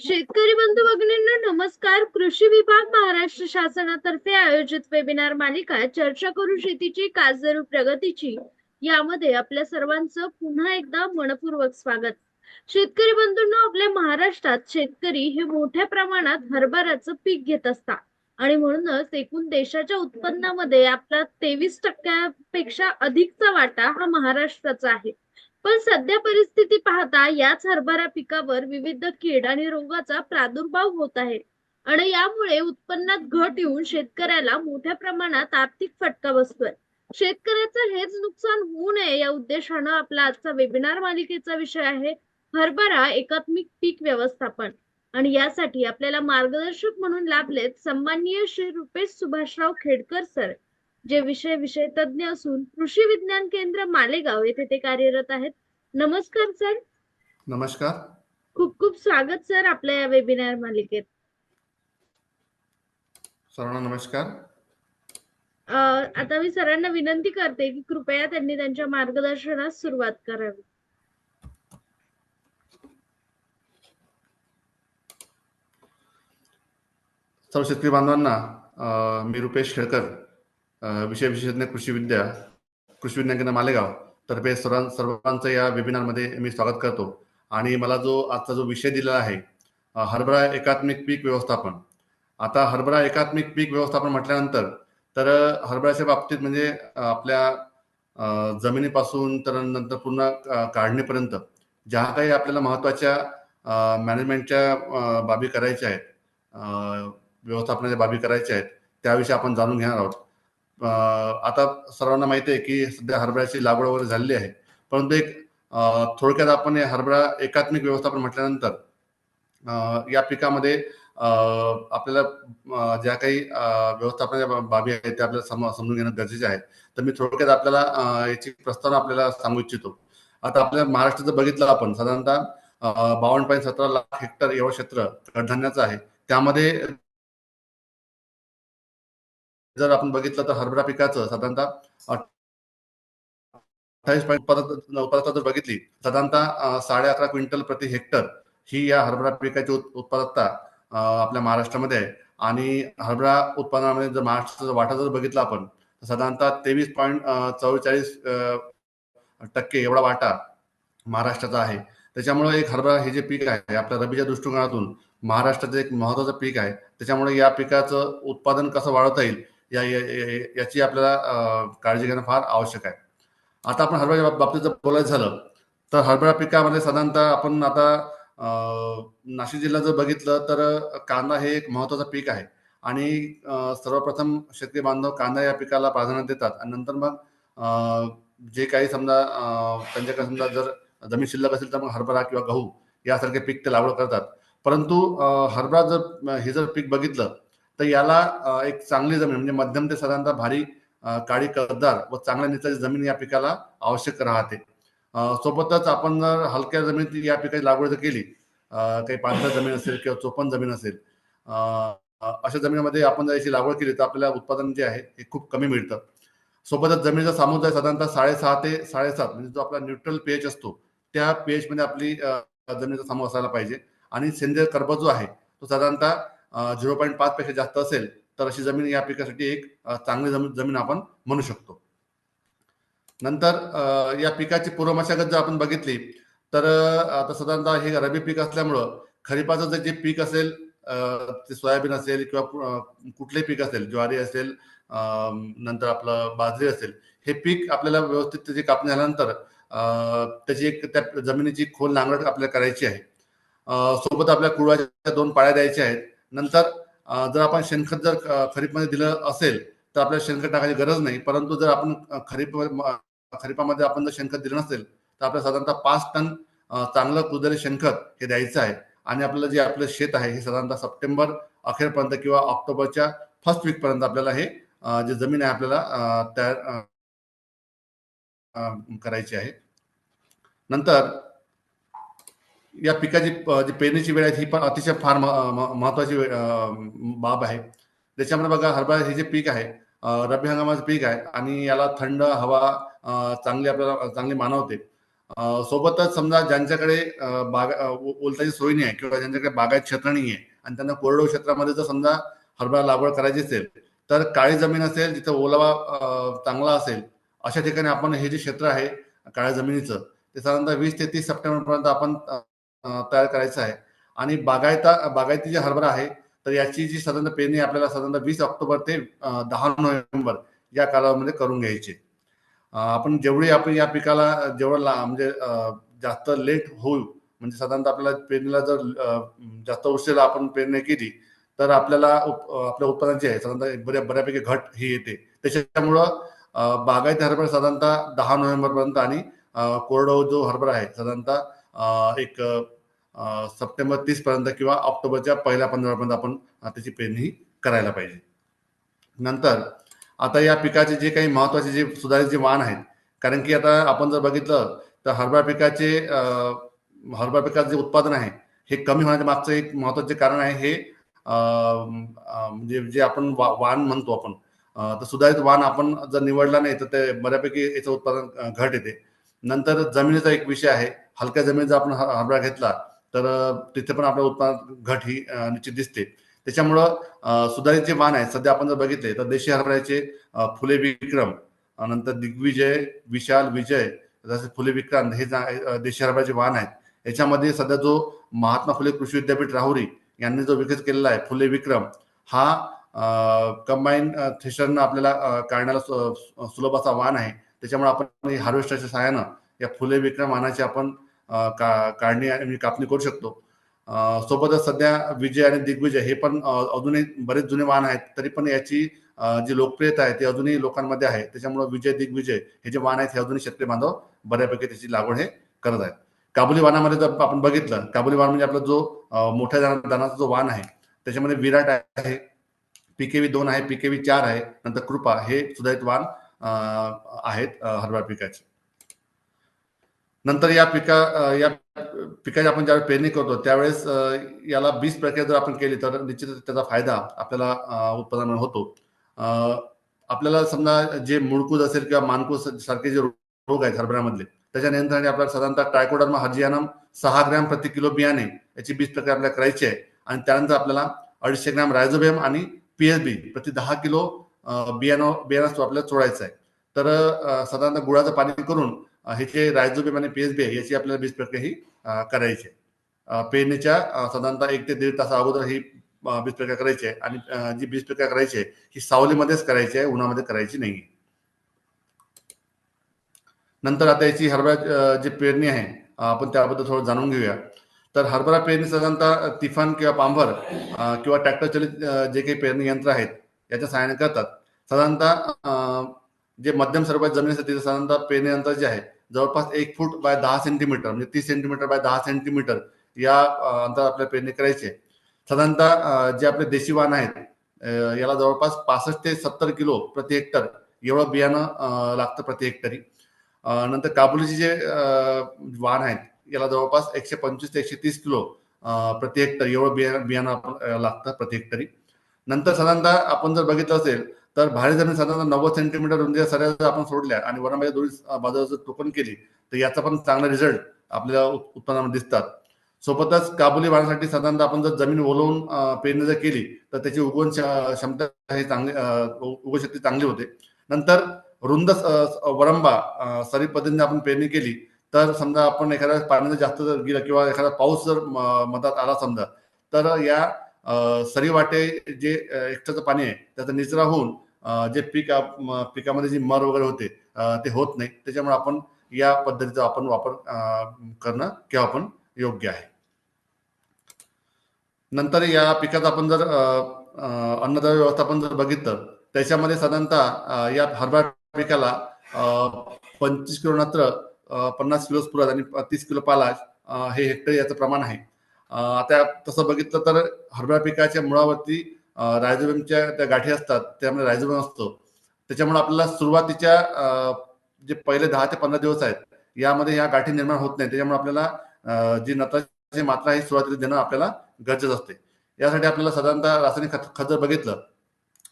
शेतकरी बंधू भगिनींना नमस्कार. कृषी विभाग महाराष्ट्र शासनातर्फे आयोजित वेबिनार मालिका चर्चा करू शेतीची काजरू प्रगतीची यामध्ये आपल्या सर्वांचं पुन्हा एकदा मनपूर्वक स्वागत. शेतकरी बंधूंना आपल्या महाराष्ट्रात शेतकरी हे मोठ्या प्रमाणात हरभऱ्याचं पीक घेत असतात. आणि म्हणूनच एकूण देशाच्या उत्पन्नामध्ये आपला तेवीस टक्क्यापेक्षा अधिकचा वाटा हा महाराष्ट्राचा आहे. पण सध्या परिस्थिती पाहता याच हरभरा पिकावर विविध कीड आणि रोगाचा प्रादुर्भाव होत आहे. आणि यामुळे उत्पन्नात घट येऊन शेतकऱ्याला मोठ्या प्रमाणात आर्थिक फटका बसतोय. शेतकऱ्याचं हेच नुकसान होऊ नये या उद्देशानं आपला आजचा वेबिनार मालिकेचा विषय आहे हरभरा एकात्मिक पीक व्यवस्थापन. आणि यासाठी आपल्याला मार्गदर्शक म्हणून लाभलेत सन्माननीय श्री रुपेश सुभाषराव खेडकर सर जे विषय विषय तज्ज्ञ असून कृषी विज्ञान केंद्र मालेगाव येथे ते कार्यरत आहेत. नमस्कार सर. नमस्कार. खूप खूप स्वागत सर आपल्या या वेबिनार मालिकेत. सर्वांना नमस्कार. अं, आता मी सरांना विनंती करते की कृपया त्यांनी त्यांच्या मार्गदर्शनास सुरुवात करावी. सर्व शेतकरी बांधवांना मी रुपेश खेळकर विषय विशेषज्ञ कृषी विद्या कृषी विज्ञान केंद्र मालेगाव तर्फे सर्वां सर्वांचं या वेबिनारमध्ये मी स्वागत करतो. आणि मला जो आजचा जो विषय दिलेला आहे हरभरा एकात्मिक पीक व्यवस्थापन. आता हरभरा एकात्मिक पीक व्यवस्थापन म्हटल्यानंतर तर हरभऱ्याच्या बाबतीत म्हणजे आपल्या जमिनीपासून तर नंतर पुन्हा काढणीपर्यंत ज्या काही आपल्याला महत्त्वाच्या मॅनेजमेंटच्या बाबी करायच्या आहेत व्यवस्थापनाच्या बाबी करायच्या आहेत त्याविषयी आपण जाणून घेणार आहोत. आता सर्वांना माहिती आहे की सध्या हरभऱ्याची लागवड वगैरे झालेली आहे. परंतु एक थोडक्यात आपण हरभरा एकात्मिक व्यवस्थापन म्हटल्यानंतर या पिकामध्ये आपल्याला ज्या काही व्यवस्थापनाच्या बाबी आहेत त्या आपल्याला सम- समजून घेणं गरजेचे आहे. तर मी थोडक्यात आपल्याला याची प्रस्तावना आपल्याला सांगू इच्छितो. आता आपल्या महाराष्ट्राचं बघितलं आपण साधारणतः बावन्न पॉईंट सतरा लाख हेक्टर एवढं क्षेत्र कडधान्याचं आहे. त्यामध्ये जर आपण बघितलं तर हरभरा पिकाचं साधारणतः अठ्ठावीस पॉईंट उत्पादकता जर बघितली साधारणतः साडे अकरा क्विंटल प्रति हेक्टर ही या हरभरा पिकाची उत्पादकता आपल्या महाराष्ट्रामध्ये आहे. आणि हरभरा उत्पादनामध्ये जर महाराष्ट्राचा वाटा जर बघितला आपण तर साधारणतः तेवीस पॉईंट चव्वेचाळीस टक्के एवढा वाटा महाराष्ट्राचा आहे. त्याच्यामुळे एक हरभरा हे जे पीक आहे आपल्या रबीच्या दृष्टिकोनातून महाराष्ट्राचं एक महत्वाचं पीक आहे. त्याच्यामुळे या पिकाचं उत्पादन कसं वाढवता येईल या याची आपल्याला काळजी घेणं फार आवश्यक आहे. आता आपण हरभऱ्याच्या बाबतीत जर बोलायचं झालं तर हरभरा पिकामध्ये साधारणतः आपण आता नाशिक जिल्हा जर बघितलं तर कांदा हे एक महत्वाचं पीक आहे. आणि सर्वप्रथम शेतकरी बांधव कांदा या पिकाला प्राधान्य देतात. आणि नंतर मग जे काही समजा त्यांच्याकडे समजा जर जमीन शिल्लक असेल तर मग हरभरा किंवा गहू यासारखे पीक ते लागवड करतात. परंतु हरभरा जर हे जर पीक बघितलं तर याला एक चांगली जमीन म्हणजे मध्यम ते साधारणतः भारी काळी कर्दार व चांगल्या निचाची जमीन या पिकाला आवश्यक राहते. सोबतच आपण जर हलक्या जमिनीत या पिकाची लागवड जर केली काही पांढऱ्या जमीन असेल किंवा चोपन जमीन असेल अशा जमिनीमध्ये आपण जर याची लागवड केली तर आपल्याला उत्पादन जे आहे हे खूप कमी मिळतं. सोबतच जमिनीचा सामुदाय साधारणतः साडेसहा ते साडेसात म्हणजे जो आपला न्यूट्रल पीएच असतो त्या पीएच मध्ये आपली जमिनीचा समूह असायला पाहिजे. आणि सेंद्रिय कर्ब जो आहे तो साधारणतः झिरो पॉईंट पाच पेक्षा जास्त असेल तर अशी जमीन या पिकासाठी एक चांगली जमीन जमीन आपण म्हणू शकतो. नंतर या पिकाची पूर्व मशागत जर आपण बघितली तर आता साधारणतः हे रबी पीक असल्यामुळं खरीपाचं जे जे पीक असेल ते सोयाबीन असेल किंवा कुठलेही पीक असेल ज्वारी असेल नंतर आपलं बाजरी असेल हे पीक आपल्याला व्यवस्थित त्याची कापणी झाल्यानंतर त्याची एक त्या जमिनीची खोल नांगरट आपल्याला करायची आहे. सोबत आपल्या कुळाच्या दोन पाळ्या द्यायच्या आहेत. नंतर जर आपण शेणखत जर खरीपमध्ये दिलं असेल तर आपल्याला शेणखत टाकायची गरज नाही. परंतु जर आपण खरीप खरीपामध्ये आपण जर शेणखत दिलं नसेल तर आपल्याला साधारणतः पाच टन चांगलं कुजलेलं शेणखत हे द्यायचं आहे. आणि आपलं जे आपलं शेत आहे हे साधारणतः सप्टेंबर अखेरपर्यंत किंवा ऑक्टोबरच्या फर्स्ट वीक पर्यंत आपल्याला हे जे जमीन आहे आपल्याला तयार करायची आहे. नंतर या पिकाची जी पेरणीची वेळ आहे ही पण अतिशय फार म- महत्वाची बाब आहे. त्याच्यामध्ये बघा हरभरा हे जे पीक आहे रब्बी हंगामाचं पीक आहे आणि याला थंड हवा चांगली आपल्याला चांगली मानवते. सोबतच समजा ज्यांच्याकडे बाग ओलताची सोय नाही आहे किंवा ज्यांच्याकडे बागायत क्षेत्र नाही आहे आणि त्यांना कोरडो क्षेत्रामध्ये जर समजा हरभरा लागवड करायची असेल तर काळी जमीन असेल जिथं ओलावा चांगला असेल अशा ठिकाणी आपण हे जे क्षेत्र आहे काळ्या जमिनीचं ते साधारणतः वीस ते तीस सप्टेंबरपर्यंत आपण तयार करायचं आहे. आणि बागायता बागायती जे हरभरा आहे तर याची जी साधारणतः पेरणी आपल्याला साधारणतः वीस ऑक्टोबर ते दहा नोव्हेंबर या कालावधीमध्ये करून घ्यायची आपण जेवढी आपण या पिकाला जेवढं ला- म्हणजे जास्त लेट होऊ म्हणजे साधारणतः आपल्याला पेरणीला जर जास्त उशिरा आपण पेरणी केली तर आपल्याला उप- आपल्या उत्पादनाची आहे साधारणतः बऱ्या बऱ्यापैकी घट ही येते. त्याच्यामुळं बागायती हरभरा साधारणतः दहा नोव्हेंबर पर्यंत आणि अं, कोरडवाहू जो हरभरा आहे साधारणतः एक सप्टेंबर तीस पर्यंत किंवा ऑक्टोबरच्या पहिल्या पंधरापर्यंत आपण त्याची पेरणी करायला पाहिजे. नंतर आता या पिकाचे जे काही महत्त्वाचे जे सुधारित जे वाण आहेत कारण की आता आपण जर बघितलं तर हरभरा पिकाचे हरभरा पिकाचं जे उत्पादन आहे हे कमी होण्याच्या मागचं एक महत्त्वाचे कारण आहे हे म्हणजे जे आपण वा- वाण म्हणतो आपण तर सुधारित वाण आपण जर निवडला नाही तर ते बऱ्यापैकी याचं उत्पादन घट येते. नंतर जमिनीचा एक विषय आहे हलक्या जमिनीचा जर आपण ह- हरभरा घेतला तर तिथे पण आपलं उत्पादन घट ही निश्चित दिसते. त्याच्यामुळं सुधारित जे वाण आहेत सध्या आपण जर बघितले तर देशी हरभऱ्याचे फुले विक्रम नंतर दिग्विजय विशाल विजय जसे फुले विक्रांत हे जा- देशी हरभऱ्याचे वाण आहेत. याच्यामध्ये सध्या जो महात्मा फुले कृषी विद्यापीठ राहुरी यांनी जो विकसित केलेला आहे फुले विक्रम हा कंबाईन थ्रेशरनं आपल्याला काढण्याला सु- सुलभ असा वाण आहे. त्याच्यामुळे आपण हार्वेस्टरच्या सहाय्यानं या फुले विक्रम वाहनाची आपण का काढणी आणि कापणी करू शकतो. सोबतच सध्या विजय आणि दिग्विजय हे पण अजूनही बरेच जुने वाहन आहेत तरी पण याची जी लोकप्रियता आहे ती अजूनही लोकांमध्ये आहे. त्याच्यामुळे विजय दिग्विजय हे जे वाहन आहेत हे अजूनही शेतकरी बांधव बऱ्यापैकी त्याची लागवड हे करत आहेत. काबुली वाहनामध्ये जर आपण बघितलं काबुली वाहन म्हणजे आपला जो मोठ्या दानाचा जो वाहन आहे त्याच्यामध्ये विराट आहे पीकेवी दोन आहे पीकेवी चार आहे नंतर कृपा हे सुधारित वाहन आहेत हरभरा पिकाचे. नंतर या पिका या पिकाची आपण ज्यावेळेस पेरणी करतो त्यावेळेस याला बीज प्रक्रिया जर आपण केली तर निश्चितच त्याचा फायदा आपल्याला उत्पादनामुळे होतो. आपल्याला समजा जे मुळकूज असेल किंवा मानकूज सारखे जे रोग आहेत हरभऱ्यामधले त्याच्या नियंत्रणाने आपल्याला साधारणतः ट्रायकोडर्मा हर्जियानम सहा ग्रॅम प्रति किलो बियाणे याची बीज प्रक्रिया आपल्याला करायची आहे. आणि त्यानंतर आपल्याला अडीचशे ग्रॅम रायझोबियम आणि पीएसबी प्रति दहा किलो बियाणं बियाणं आपल्याला चोळायचं आहे. तर साधारणतः गुळाचं पाणी करून अं, हे जे आणि पीएसबी आहे याची आपल्याला बीज प्रक्रिया ही करायची आहे. पेरणीच्या साधारणतः एक ते दीड तास अगोदर ही अं, बीज प्रक्रिया करायची आहे आणि जी बीज प्रक्रिया करायची आहे ही सावलीमध्येच करायची आहे उन्हामध्ये करायची नाही नंतर आता याची हरभरा जी पेरणी आहे आपण त्याबद्दल थोडं जाणून घेऊया. तर हरभरा पेरणी साधारणतः तिफान किंवा पांभर किंवा ट्रॅक्टर चलित जे काही पेरणी यंत्र आहेत याच्या सहाय्याने करतात. साधारणतः जे मध्यम स्वरूपात जमीन असते तिथे साधारणतः पेरणी यंत्र जे आहे जवळपास एक फूट बाय दहा सेंटीमीटर म्हणजे तीस सेंटीमीटर बाय दहा सेंटीमीटर या अंतर आपल्याला पेरणी करायची. आहे साधारणतः जे आपले देशी वाहन आहेत याला जवळपास पासष्ट ते सत्तर किलो प्रति हेक्टर एवढं बियाणं लागतं प्रति हेक्टरी. नंतर काबुलीचे जे वाहन आहेत याला जवळपास एकशे पंचवीस ते एकशे तीस किलो प्रति हेक्टर एवढं बियाणं बियाणं आपण- लागतं प्रति हेक्टरी. नंतर साधारणतः आपण जर बघितलं असेल तर भारी जमीन साधारणतः नव्वद सेंटीमीटर रुंदी सऱ्या जर आपण सोडल्या आणि वरामध्ये दोन्ही बाजूला जर टोकन केली तर याचा पण चांगला रिझल्ट आपल्याला उत्पन्नामध्ये दिसतात. सोबतच काबुली वाढण्यासाठी साधारणतः आपण जर जमीन ओलवून पेरणी जर केली तर त्याची उगवण क्ष- क्षमता ही चांगली उगवशक्ती उगवण शक्ती चांगली होते. नंतर रुंद वरंबा सरी पद्धतीने आपण पेरणी केली तर समजा आपण एखाद्या पाणी जास्त जर गेलं किंवा एखादा पाऊस जर म- मधात आला समजा तर या सरी वाटे जे एक्स्ट्राचं पाणी आहे त्याचा निचरा होऊन जे पीक पिकामध्ये जी मर वगैरे होते ते होत नाही. त्याच्यामुळे आपण या पद्धतीचा आपण वापर करणं किंवा आपण योग्य आहे. नंतर या पिकाचं आपण जर अन्नद्रव्य व्यवस्थापन जर बघितलं त्याच्यामध्ये साधारणतः या हरभरा पिकाला पंचवीस किलो नत्र पन्नास किलो स्फुरद आणि तीस किलो पालाश हे हेक्टर याचं प्रमाण आहे. आता तसं बघितलं तर हरभरा पिकाच्या मुळावरती रायझोबियमच्या त्या गाठी असतात त्यामध्ये रायझोबियम असतो. त्याच्यामुळे आपल्याला सुरुवातीच्या जे पहिले दहा ते पंधरा दिवस आहेत यामध्ये या गाठी निर्माण होत नाही. त्याच्यामुळे आपल्याला जी नत्राची मात्रा आहे सुरुवातीला देणं आपल्याला गरजेचं असते. यासाठी आपल्याला साधारणतः रासायनिक खत खत जर बघितलं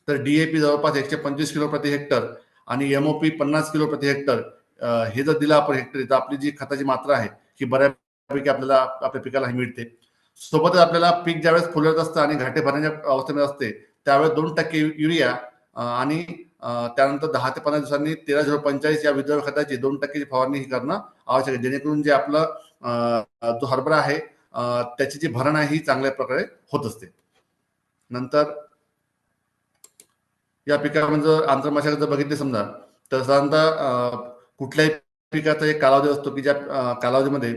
तर डीएपी जवळपास एकशे पंचवीस किलो प्रति हेक्टर आणि एमओपी पन्नास किलो प्रति हेक्टर हे जर दिलं आपण हेक्टरी तर आपली जी खताची मात्रा आहे ही बऱ्यापैकी आपल्याला आपल्या पिकाला मिळते. सोबतच आपल्याला पीक ज्यावेळेस फुलत असतं आणि घाटे भरण्याच्या अवस्थेमध्ये असते त्यावेळेस दोन टक्के युरिया आणि त्यानंतर दहा ते पंधरा दिवसांनी तेरा झिरो पंचेचाळीस या विद्रोह खताची दोन टक्केची फवारणी ही करणं आवश्यक आहे. जेणेकरून जे आपलं जो हरभरा आहे त्याची जी भरण आहे ही चांगल्या प्रकारे होत असते. नंतर या पिकामध्ये जर आंतरमशागत जर बघितले समजा तर साधारणतः कुठल्याही पिकाचा एक कालावधी असतो की ज्या कालावधीमध्ये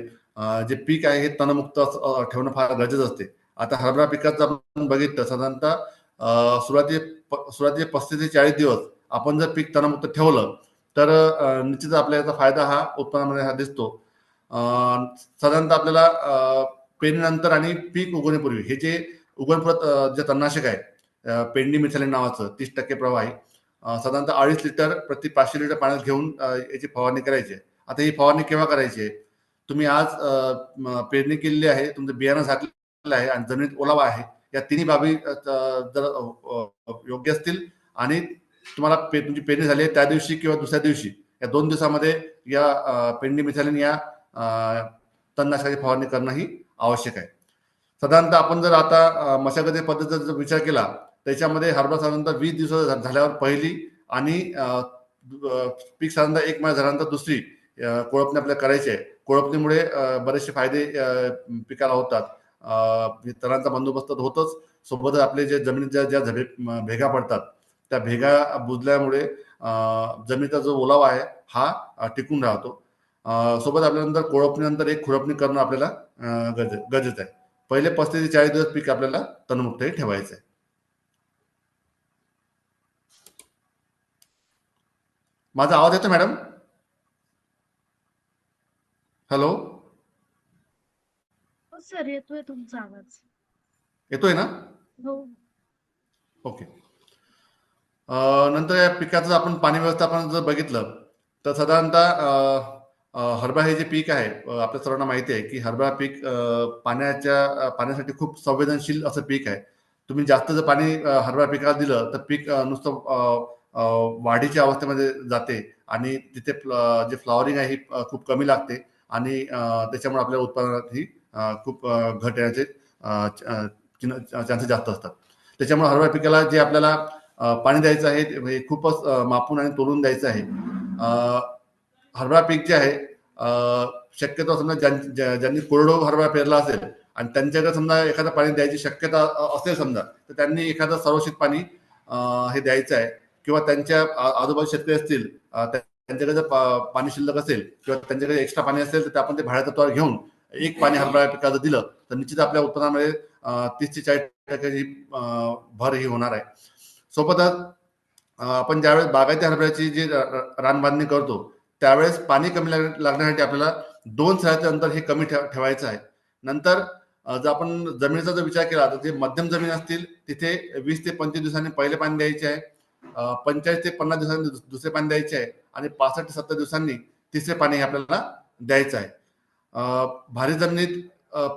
जे पीक आहे हे तणमुक्त ठेवणं फार गरजेचं असते. आता हरभरा पिकाचं आपण बघितलं साधारणतः सुरुवाती प- सुरुवातीचे पस्तीस ते चाळीस दिवस आपण जर पीक तणमुक्त ठेवलं तर निश्चित निश्चितच आपल्याला याचा फायदा हा उत्पन्नामध्ये हा दिसतो. साधारणतः आपल्याला पेरणीनंतर आणि पीक उगवण्यापूर्वी हे जे उगवणपूर्व जे तणनाशक आहे पेंडी मिथालिन नावाचं तीस टक्के प्रवाही आहे साधारणतः अडीच लिटर प्रति पाचशे लिटर पाण्यात घेऊन याची फवारणी करायची आहे. आता ही फवारणी केव्हा करायची आहे? तुम्ही आज पेरणी केलेली आहे तुमचं बियाणं झाकलेलं आहे आणि जमिनीत ओलावा आहे या तिन्ही बाबी जर योग्य असतील आणि तुम्हाला पे तुमची पेरणी झाली आहे त्या दिवशी किंवा दुसऱ्या दिवशी या दोन दिवसामध्ये या पेंडी मिथालीन या तणनाशकाची फवारणी करणं ही आवश्यक आहे. साधारणतः आपण जर आता मशागती पद्धतीचा जर विचार केला त्याच्यामध्ये हरभरा साधारणतः वीस दिवस झाल्यावर पहिली आणि पीक साधारणतः एक महिना झाल्यानंतर दुसरी कोळपणी आपल्याला करायची आहे. कोळपणीमुळे बरेचसे फायदे पिकाला होतात. तणांचा बंदोबस्त होतच. सोबतच आपले जे जमिनीच्या ज्या ज्या भेगा पडतात त्या भेगा बुजल्यामुळे जमिनीचा जो ओलावा आहे हा टिकून राहतो. सोबत आपल्यानंतर कोळपणीनंतर एक खुरपणी करणं आपल्याला गरजे गरजेचं आहे. पहिले पस्तीस ते चाळीस दिवस पीक आपल्याला तणमुक्त ठेवायचं आहे. माझा आवाज येतो मॅडम? हॅलो हो सर येतोय तुमचा आवाज. येतोय ना? हो. ओके. नंतर या पिकाचं आपण पाणी व्यवस्थापन जर बघितलं तर साधारणतः हरभरा हे जे पीक आहे आपल्या सर्वांना माहिती आहे की हरभरा पीक पाण्याच्या पाण्यासाठी खूप संवेदनशील असं पीक आहे. तुम्ही जास्त जर पाणी हरभरा पिकाला दिलं तर पीक नुसतं वाढीच्या अवस्थेमध्ये जाते आणि तिथे जे फ्लॉवरिंग आहे ही खूप कमी लागते. आणि त्याच्यामुळे आपल्या उत्पादनात ही खूप घट येण्याचे चान्सेस जास्त असतात. त्याच्यामुळे हरभरा पिकाला जे आपल्याला पाणी द्यायचं आहे ते हे खूपच मापून आणि तोडून द्यायचं आहे. हरभरा पीक जे आहे शक्यतो समजा ज्यां- ज्या- ज्यांनी कोरडो हरभरा पेरला असेल आणि त्यांच्याकडे समजा एखादं पाणी द्यायची शक्यता असेल समजा तर त्यांनी एखादं सर्वशित पाणी हे द्यायचं आहे. किंवा त्यांच्या आजूबाजू शेतकरी असतील त्यांच्याकडे जर पाणी शिल्लक असेल किंवा त्यांच्याकडे एक्स्ट्रा पाणी असेल तर आपण ते भाड्याचा तत्वावर घेऊन एक पाणी हरभरा पिकाचं दिलं तर निश्चित आपल्या उत्पन्नामध्ये तीस ते चाळीस टक्क्याची भर ही होणार आहे. सोबतच आपण ज्यावेळेस बागायती हरभऱ्याची जी रानबांधणी करतो त्यावेळेस पाणी कमी लागण्यासाठी आपल्याला दोन सहाचे अंतर हे कमी ठेव- ठेवायचं आहे. नंतर जर आपण जमिनीचा जर विचार केला तर जे मध्यम जमीन असतील तिथे वीस ते पंचवीस दिवसांनी पहिले पाणी द्यायचे आहे. पंचेचाळीस ते पन्नास दिवसांनी दुसरे पाणी द्यायचे आहे. आणि पासष्ट सत्तर दिवसांनी तिसरे पाणी हे आपल्याला द्यायचं आहे. भारी जमिनीत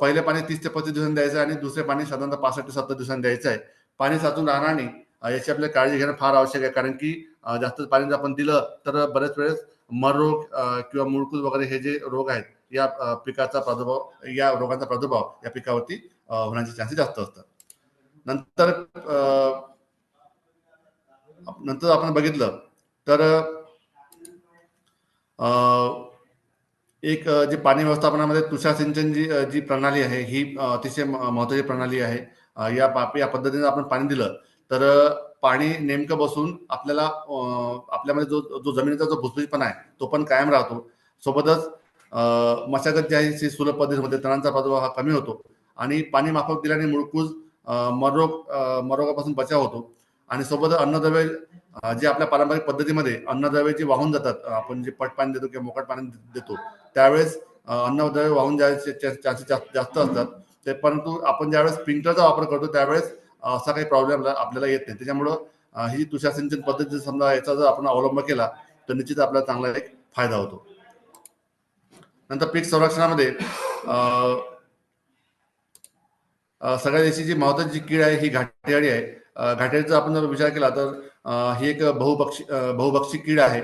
पहिले पाणी तीस ते पस्तीस दिवसांनी द्यायचं आहे आणि दुसरे पाणी साधारणतः पासष्ट ते सत्तर दिवसांनी द्यायचं आहे. पाणी साचून राहणार नाही याची आपल्याला काळजी घेणं फार आवश्यक आहे. कारण की जास्त पाणी जर आपण दिलं तर बऱ्याच वेळेस मर रोग किंवा मुळकूज वगैरे हे जे रोग आहेत या पिकाचा प्रादुर्भाव या रोगांचा प्रादुर्भाव या पिकावरती होण्याचे चान्सेस जास्त असतात. नंतर अं, नंतर आपण बघितलं तर एक जे पाणी व्यवस्थापनामध्ये तुषार सिंचन जी जी प्रणाली आहे ही अतिशय म- महत्वाची प्रणाली आहे. या पा- या पद्धतीने आपण पाणी दिलं तर पाणी नेमकं बसून आपल्याला आपल्यामध्ये जो जो जमिनीचा जो भुसभुशीतपणा आहे तो पण कायम राहतो. सोबतच मशागत जी आहे ती सुलभ पद्धतीमध्ये तणांचा प्रादुर्भाव हा कमी होतो. आणि पाणी माफक दिल्याने मुळकूज मरोग मरोगापासून बचाव होतो. आणि सोबत अन्नद्रव्य जे आपल्या पारंपरिक पद्धतीमध्ये अन्नद्रव्य जे वाहून जातात आपण जे पट पाणी देतो किंवा मोकट पाणी देतो त्यावेळेस अन्नद्रव्य वाहून जायचे चान्सेस जास्त जास्त असतात. ते परंतु आपण ज्यावेळेस स्प्रिंकलचा वापर करतो त्यावेळेस असा काही प्रॉब्लेम आपल्याला येत नाही. त्याच्यामुळं ही तुषार सिंचन पद्धती समजा याचा जर आपण अवलंब केला तर निश्चित आपल्याला चांगला एक फायदा होतो. नंतर पीक संरक्षणामध्ये सगळ्या देशी जी महत्वाची कीड आहे ही घाटेअळी आहे. घाट्याचा आपण जर विचार केला तर ही एक बहुपक्षी बहुभक्षी कीड आहे.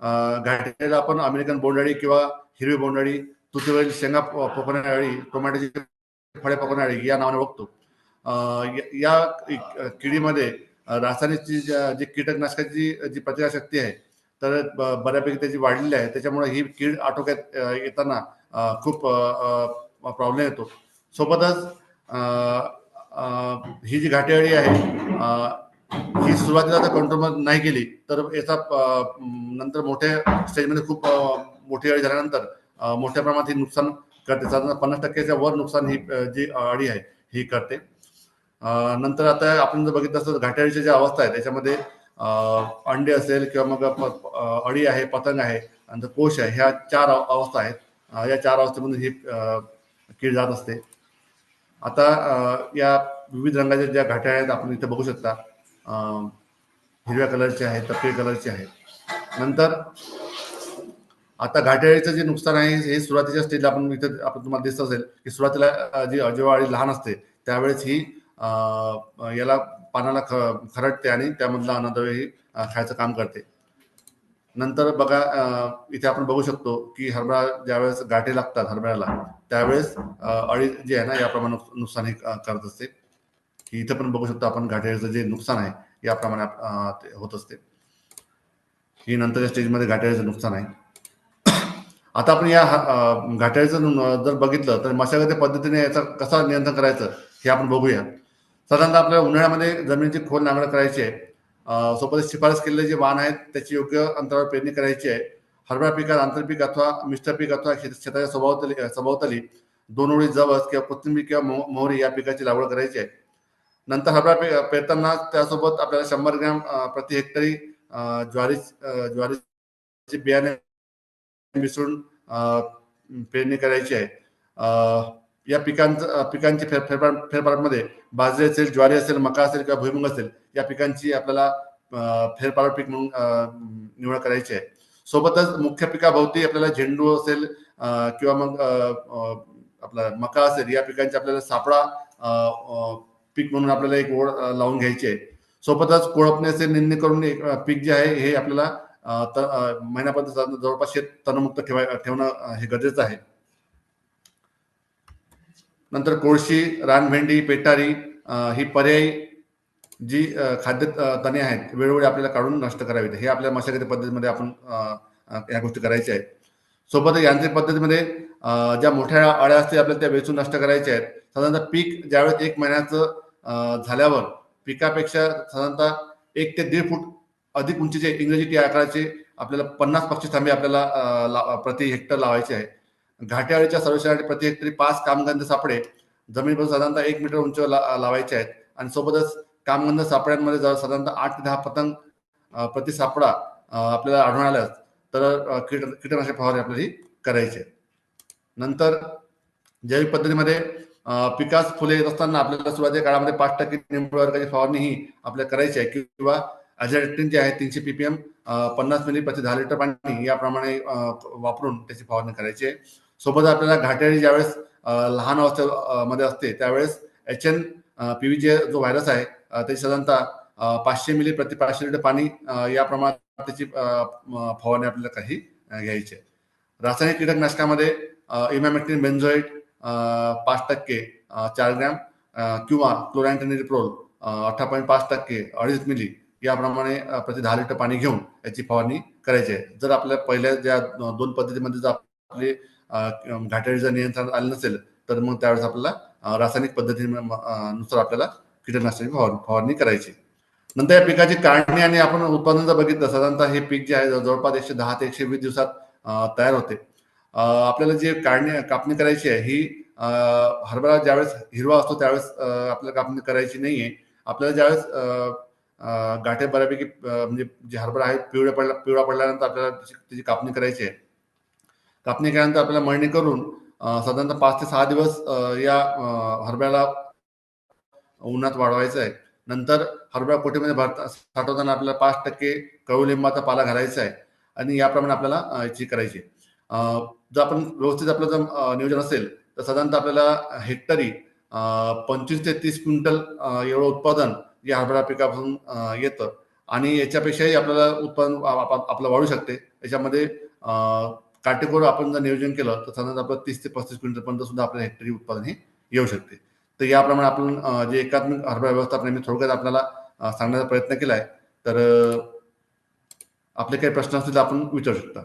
अं, घाटेला आपण अमेरिकन बोंडाळी किंवा हिरवी बोंडाळी तुतीवरील शेंगा प- टोमॅटोची फळे पकडणारी या नावाने ओळखतो. या- या किडीमध्ये रासायनिकची ज्या- जी कीटकनाशकाची जी प्रतिकारशक्ती आहे तर बऱ्यापैकी त्याची वाढलेली आहे. त्याच्यामुळे ही कीड आटोक्यात येताना खूप प्रॉब्लेम येतो. सोबतच ही जी घाटेअळी आहे ही सुरुवातीला जर कंट्रोल नाही केली तर याचा नंतर मोठ्या स्टेजमध्ये खूप मोठी अळी झाल्यानंतर मोठ्या प्रमाणात ही नुकसान करते. साधारण पन्नास टक्क्याच्या वर नुकसान ही जी अळी आहे ही करते. नंतर आता आपण जर बघितलं असतं तर ज्या अवस्था आहे त्याच्यामध्ये अंडे असेल किंवा मग अळी आहे पतंग आहे आणि कोश आहे ह्या चार अव- अवस्था आहेत. या चार अवस्थेमधून ही कीड जात असते. आता या विविध रंगाच्या ज्या घाट्या आहेत आपण इथे बघू शकता. हिरव्या कलरचे आहेत तपकिरी कलरचे आहेत. नंतर आता घाट्याळीचं जे नुकसान आहे हे सुरुवातीच्या स्टेजला आपण इथे आपण तुम्हाला दिसत असेल की सुरुवातीला जी जेव्हा अळी लहान असते त्यावेळेस ही याला पानाला ख खरडते आणि त्यामधला अनादवे ही खायचं काम करते. नंतर बघा इथे आपण बघू शकतो की हरभरा ज्यावेळेस गाठी लागतात हरभऱ्याला त्यावेळेस अळी जे आहे ना याप्रमाणे नुकसान हे करत असते. की इथे पण बघू शकतो आपण घाटेळीचं जे नुकसान आहे याप्रमाणे होत असते. ही नंतरच्या स्टेजमध्ये घाटेळीचं नुकसान आहे. आता आपण या अं, घाटेळीचं जर बघितलं तर मशागती पद्धतीने याचा कसा नियंत्रण करायचं हे आपण बघूया. साधारणतः आपल्या उन्हाळ्यामध्ये जमिनीची खोल नांगड करायची आहे. सोबतच शिफारस केलेले जे वाहन आहेत त्याची योग्य अंतरावर पेरणी करायची आहे. हरभरा पिकात आंतरपीक अथवा मिश्र पीक अथवा शेताच्या स्वभावतली सभोवताली दोन ओळी जवस किंवा कोथिंबीर किंवा मो- मोहरी या पिकाची लागवड करायची आहे. नंतर हरभरा पीक पेरताना त्यासोबत आपल्याला शंभर ग्रॅम प्रति हेक्टरी ज्वारी ज्वारीचे बियाणे मिसळून पेरणी करायची आहे. या पिकांचं पिकांची फेर फेरफार फेरफारमध्ये बाजरी असेल ज्वारी असेल मका असेल किंवा भुईमुंग असेल या पिकांची आपल्याला फेरफार पीक म्हणून निवड करायची आहे. सोबतच मुख्य पिकाभोवती आपल्याला झेंडू असेल किंवा मग आपला मका असेल या पिकांची आपल्याला सापळा पीक म्हणून आपल्याला एक ओढ लावून घ्यायची आहे. सोबतच कोळपणे असेल निंदणी करून एक पीक जे आहे हे आपल्याला त- महिन्यापर्यंत जवळपास शेत तणमुक्त ठेवाय ठेवणं हे गरजेचं आहे. नंतर कोळशी रानभेंडी पेटारी ही पर्यायी जी खाद्य तणे आहेत वेळोवेळी आपल्याला काढून नष्ट करावीत. हे आपल्या मशागती पद्धतीमध्ये आपण या गोष्टी करायच्या आहेत. सोबतच यांत्रिक पद्धतीमध्ये ज्या मोठ्या अळ्या असतील आपल्याला त्या वेचून नष्ट करायच्या आहेत. साधारणतः पीक ज्यावेळेस एक महिन्याचं झाल्यावर पिकापेक्षा साधारणतः एक ते दीड फूट अधिक उंचीचे इंग्रजी टी आकाराचे आपल्याला पन्नास पक्षी थांबे आपल्याला ला- प्रति हेक्टर लावायचे आहे घाट्याळीच्या सर्वेक्षणासाठी प्रति हेक्टरी पाच कामगंध सापडे. जमिनीपासून साधारणतः एक मीटर उंच लावायचे आहेत. आणि सोबतच कामगंध सापड्यांमध्ये जर साधारणतः आठ ते दहा पतंग प्रति सापडा आपल्याला आढळून आल्यास तर कीट कीटकनाशक फवारणी आपल्याला करायची आहे. नंतर जैविक पद्धतीमध्ये पिकास फुले येत असताना आपल्याला सुरुवातीच्या काळामध्ये पाच टक्के निंबू वर्गाची फवारणी ही आपल्याला करायची आहे. किंवा अजॅक्टिन जे आहे तीनशे पीपीएम पन्नास मिली प्रति दहा लिटर पाणी याप्रमाणे वापरून त्याची फवारणी करायची आहे. सोबत आपल्याला घाटेरी ज्यावेळेस लहान अवस्थेमध्ये असते त्यावेळेस एच एन पीव्हीचे जो व्हायरस आहे ते त्याची साधारणतः पाचशे मिली प्रति पाचशे लिटर पाणी या प्रमाणात त्याची फवारणी आपल्याला काही घ्यायची आहे. रासायनिक कीटकनाशकामध्ये इमॅमेक्टिन बेन्झोइट पाच टक्के चार ग्रॅम किंवा क्लोरॅन्टनिरिप्रोल अठरा पॉईंट पाच टक्के अडीच मिली याप्रमाणे प्रति दहा लिटर पाणी घेऊन याची फवारणी करायची आहे. जर आपल्या पहिल्या ज्या दोन पद्धतीमध्ये जर आपली घाटाळीच्या नियंत्रणात नियंत्रण आलं नसेल तर मग त्यावेळेस आपल्याला रासायनिक रासायनिक पद्धतीनुसार आपल्याला कीटकनाशकाची फवारणी करायची. नंतर या पिकाची काढणी आणि आपण उत्पादन जर बघितलं साधारणतः हे पीक जे आहे जवळपास एकशे दहा ते एकशे वीस दिवसात तयार होते. आपल्याला जे काढणी कापणी करायची आहे ही हरभरा ज्यावेळेस हिरवा असतो त्यावेळेस आपल्याला कापणी करायची नाहीये. आपल्याला ज्यावेळेस गाठे बऱ्यापैकी म्हणजे जे हरभरा आहे पिवळ्या पडला पिवळा पडल्यानंतर आपल्याला त्याची कापणी करायची आहे. कापणी केल्यानंतर आपल्याला मळणी करून साधारणतः पाच ते सहा दिवस या हरभऱ्याला उन्हात वाढवायचं आहे. नंतर हरभरा कोठीमध्ये भरता साठवताना आपल्याला पाच टक्के कडुलिंबाचा पाला घालायचा आहे आणि याप्रमाणे आपल्याला याची करायची आहे. जर आपण व्यवस्थित आपलं जर नियोजन असेल तर साधारणतः आपल्याला हेक्टरी पंचवीस ते तीस क्विंटल एवढं उत्पादन या हरभरा पिकापासून येतं. आणि याच्यापेक्षाही आपल्याला उत्पादन आप- आपलं वाढू शकते. याच्यामध्ये काटेकोर आपण जर नियोजन केलं तर साधारण आपलं तीस ते पस्तीस क्विंटल पर्यंत सुद्धा आपल्या हेक्टरी उत्पादन हे येऊ शकते. तर याप्रमाणे आपण जे एकात्मिक हरभरा व्यवस्थापन मी थोडक्यात आपल्याला सांगण्याचा प्रयत्न केलाय. तर आपले काही प्रश्न असतील तर आपण विचारू शकता.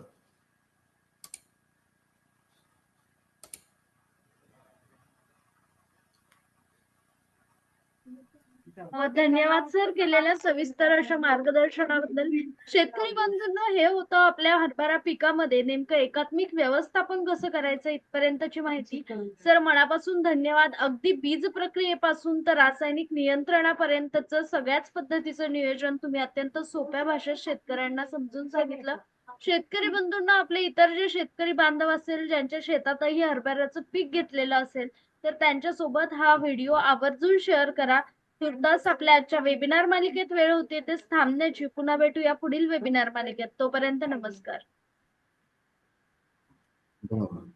धन्यवाद सर केलेल्या सविस्तर अशा मार्गदर्शनाबद्दल. शेतकरी बंधूंना हे होतं आपल्या हरभरा पिकामध्ये नेमकं एकात्मिक व्यवस्थापन कसं करायचं इथपर्यंतची माहिती. सर मनापासून धन्यवाद. अगदी बीज प्रक्रियेपासून तर रासायनिक नियंत्रणापर्यंतच सगळ्याच पद्धतीचं नियोजन तुम्ही अत्यंत सोप्या भाषेत शेतकऱ्यांना समजून सांगितलं. शेतकरी बंधूंना आपले इतर जे शेतकरी बांधव असेल ज्यांच्या शेतातही हरभऱ्याचं पीक घेतलेलं असेल तर त्यांच्यासोबत हा व्हिडिओ आवर्जून शेअर करा. तुर्तास आपल्या आजच्या वेबिनार मालिकेत वेळ होती तेच थांबण्याची पुन्हा भेटूया पुढील वेबिनार मालिकेत. तोपर्यंत नमस्कार. धन्यवाद.